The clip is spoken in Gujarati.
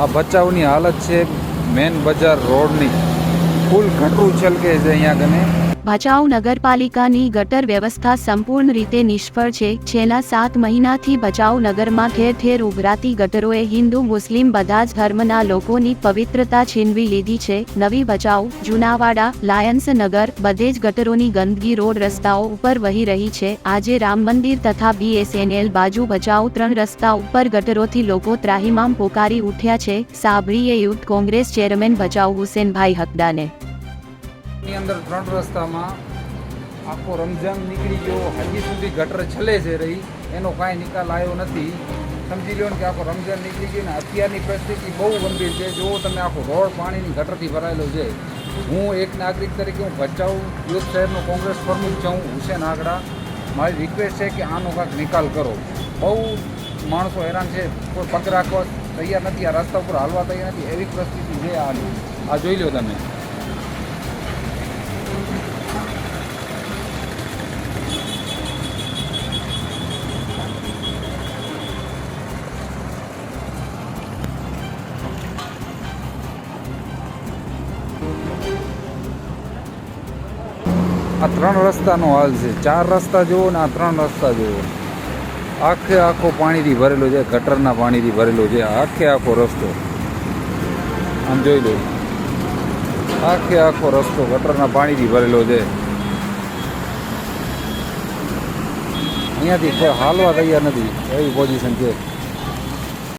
આ ભચાઉની હાલત છે મેન બજાર રોડની. ફૂલ ઘટરું છલકે છે અહીંયા કને ભચાઉ નગરપાલિકાની ગટર વ્યવસ્થા સંપૂર્ણ રીતે નિષ્ફળ છે. છેલ્લા સાત મહિનાથી ભચાઉ નગરમાં ઠેર ઠેર ઉભરાતી ગટરોએ હિન્દુ, મુસ્લિમ બધા જ ધર્મના લોકોની પવિત્રતા છીનવી લીધી છે. નવી ભચાઉ, જુનાવાડા, લાયન્સ નગર બધે જ ગટરોની ગંદકી રોડ રસ્તાઓ ઉપર વહી રહી છે. આજે રામ મંદિર તથા બીએસએનએલ બાજુ ભચાઉ ત્રણ રસ્તા ઉપર ગટરોથી લોકો ત્રાહિમામ પોકારી ઉઠ્યા છે. સાબરીએ યુથ કોંગ્રેસ ચેરમેન ભચાઉ હુસેનભાઈ હકડાને ની અંદર ત્રણ રસ્તામાં આખો રમજાન નીકળી ગયો. હજી સુધી ગટર છલે છે રહી. એનો કાંઈ નિકાલ આવ્યો નથી. સમજી લો કે આખો રમજાન નીકળી ગયો ને અત્યારની પરિસ્થિતિ બહુ ગંભીર છે. જો તમે આખો રોડ પાણીની ગટરથી ભરાયેલો છે. હું એક નાગરિક તરીકે હું ભચાઉ યુથ શહેરનો કોંગ્રેસ પ્રમુખ છું. હુસેન આગડા. મારી રિક્વેસ્ટ છે કે આનો કાંઈક નિકાલ કરો. બહુ માણસો હેરાન છે. કોઈ પગ રાખવા તૈયાર નથી. આ રસ્તા ઉપર હાલવા તૈયાર નથી. એવી પરિસ્થિતિ છે આની. આ જોઈ લો તમે. આ ત્રણ રસ્તાનો હાલ છે. ચાર રસ્તા જુઓ ને આ ત્રણ રસ્તા જુઓ. આખે આખો પાણીથી ભરેલો છે, ગટરના પાણીથી ભરેલો છે. આખે આખો રસ્તો. આમ જોઈ લો. આખે આખો રસ્તો ગટરના પાણીથી ભરેલો છે. અહીંયાથી હાલવા તૈયાર નથી. એવી પોઝિશન છે.